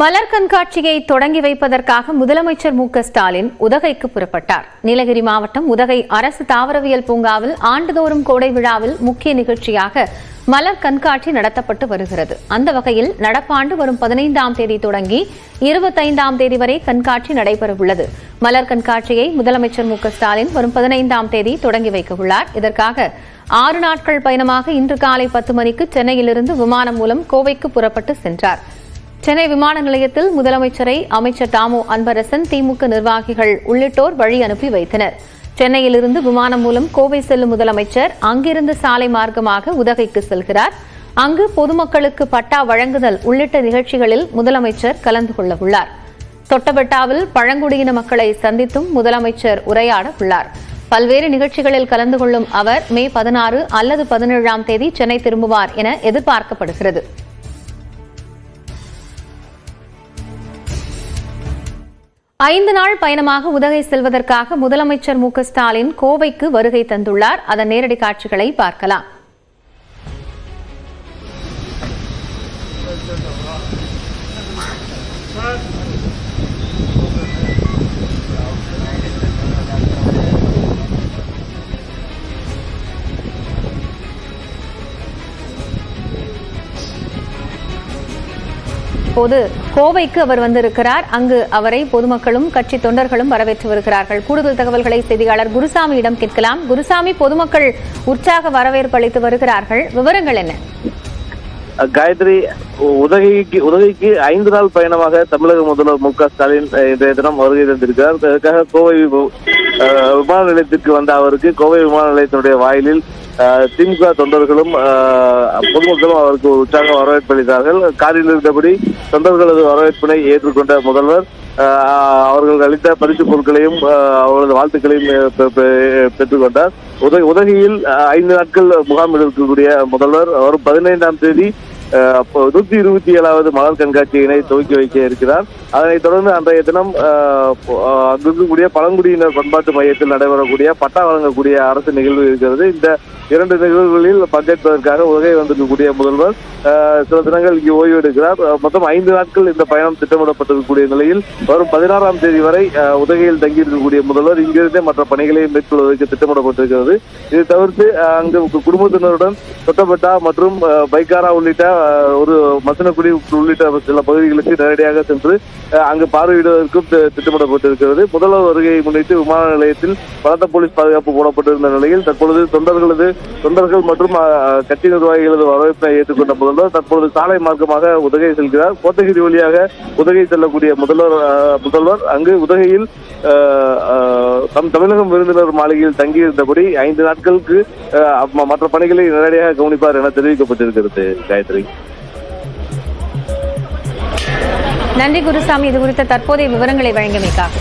மலர் கண்காட்சியை தொடங்கி வைப்பதற்காக முதலமைச்சர் மு ஸ்டாலின் உதகைக்கு புறப்பட்டார். நீலகிரி மாவட்டம் உதகை அரசு தாவரவியல் பூங்காவில் ஆண்டுதோறும் கோடை விழாவில் முக்கிய நிகழ்ச்சியாக மலர் கண்காட்சி நடத்தப்பட்டு வருகிறது. அந்த வகையில் நடப்பாண்டு வரும் பதினைந்தாம் தேதி தொடங்கி இருபத்தைந்தாம் தேதி வரை கண்காட்சி நடைபெறவுள்ளது. மலர் கண்காட்சியை முதலமைச்சர் மு ஸ்டாலின் வரும் பதினைந்தாம் தேதி தொடங்கி வைக்கவுள்ளார் இதற்காக ஆறு நாட்கள் பயணமாக இன்று காலை பத்து மணிக்கு சென்னையிலிருந்து விமானம் மூலம் கோவைக்கு புறப்பட்டு சென்றார். சென்னை விமான நிலையத்தில் முதலமைச்சரை அமைச்சர் தாமோ அன்பரசன் திமுக நிர்வாகிகள் உள்ளிட்டோர் வழி அனுப்பி வைத்தனர். சென்னையிலிருந்து விமானம் மூலம் கோவை செல்லும் முதலமைச்சர் அங்கிருந்து சாலை மார்க்கமாக உதகைக்கு செல்கிறார். அங்கு பொதுமக்களுக்கு பட்டா வழங்குதல் உள்ளிட்ட நிகழ்ச்சிகளில் முதலமைச்சர் கலந்து கொள்ள உள்ளார் தொட்டபெட்டாவில் பழங்குடியின மக்களை சந்தித்தும் முதலமைச்சர் உரையாட உள்ளார் பல்வேறு நிகழ்ச்சிகளில் கலந்து கொள்ளும் அவர் மே பதினாறு அல்லது பதினேழாம் தேதி சென்னை திரும்புவார் என எதிர்பார்க்கப்படுகிறது. ஐந்து நாள் பயணமாக உதகை செல்வதற்காக முதலமைச்சர் மு ஸ்டாலின் கோவைக்கு வருகை தந்துள்ளார். அதன் நேரடி காட்சிகளை பார்க்கலாம். இப்போது கோவைக்கு அவர் வந்திருக்கிறார். அங்கு அவரை பொதுமக்களும் கட்சி தொண்டர்களும் வரவேற்று வருகிறார்கள். கூடுதல் தகவல்களை செய்தியாளர் குருசாமியிடம் கேட்கலாம். குருசாமி பொதுமக்கள் உற்சாக வரவேற்பு அளித்து வருகிறார்கள். விவரங்கள் என்ன? காயத்ரி உதகைக்கு உதகைக்கு ஐந்து நாள் பயணமாக தமிழக முதல்வர் மு க ஸ்டாலின் இன்றைய தினம் வருகை தந்திருக்கிறார். அதற்காக கோவை விமான நிலையத்திற்கு வந்த அவருக்கு கோவை விமான நிலையத்தினுடைய வாயிலில் திமுக தொண்டர்களும் பொதுமக்களும் அவருக்கு உற்சாக வரவேற்பு அளித்தார்கள். காரில் இருந்தபடி தொண்டர்களது வரவேற்பினை ஏற்றுக்கொண்ட முதல்வர் அவர்கள் அளித்த பரிசு பொருட்களையும் அவரது அவர்களது வாழ்த்துக்களையும் பெற்றுக்கொண்டார் உதகை உதகையில் ஐந்து நாட்கள் முகாமில் இருக்கக்கூடிய முதல்வர் வரும் பதினைந்தாம் தேதி நூத்தி இருபத்தி ஏழாவது மலர் கண்காட்சியினை துவக்கி வைக்க இருக்கிறார். அதனைத் தொடர்ந்து அன்றைய தினம் அங்கிருக்கக்கூடிய இருக்கக்கூடிய பழங்குடியினர் பண்பாட்டு மையத்தில் நடைபெறக்கூடிய பட்டா வழங்கக்கூடிய அரசு நிகழ்வு இருக்கிறது. இந்த இரண்டு நிகழ்வுகளில் பங்கேற்பதற்காக உதகை வந்திருக்கக்கூடிய முதல்வர் சில தினங்கள் இங்கு ஓய்வு எடுக்கிறார் மொத்தம் ஐந்து நாட்கள் இந்த பயணம் திட்டமிடப்பட்டிருக்கக்கூடிய நிலையில் வரும் பதினாறாம் தேதி வரை உதகையில் தங்கியிருக்கக்கூடிய முதல்வர் இங்கிருந்தே மற்ற பணிகளை மேற்கொள்வதற்கு திட்டமிடப்பட்டிருக்கிறது. இதை தவிர்த்து அங்கு குடும்பத்தினருடன் தொட்டபெட்டா மற்றும் பைக்காரா உள்ளிட்ட ஒரு மசனக்குடி உள்ளிட்ட சில பகுதிகளுக்கு நேரடியாக சென்று அங்கு பார்வையிடுவதற்கும் திட்டமிடப்பட்டிருக்கிறது. முதல்வர் வருகையை முன்னிட்டு விமான நிலையத்தில் பலத்த போலீஸ் பாதுகாப்பு போடப்பட்டிருந்த நிலையில் தற்பொழுது தொண்டர்களது தொண்டர்கள் மற்றும் கட்சி நிர்வாகிகளது வரவேற்பை ஏற்றுக்கொண்ட முதல்வர் தற்பொழுது சாலை மார்க்கமாக உதகை செல்கிறார். கோத்தகிரி வழியாக உதகை செல்லக்கூடிய முதல்வர் முதல்வர் அங்கு உதகையில் தம் தமிழகம் விருந்தினர் மாளிகையில் தங்கியிருந்தபடி ஐந்து நாட்களுக்கு அஹ், மற்ற பணிகளை நேரடியாக கவனிப்பார் என தெரிவிக்கப்பட்டிருக்கிறது. காயத்ரி. நன்றி குருசாமி. இது குறித்த தற்போதைய விவரங்களை வழங்கியமைக்காக.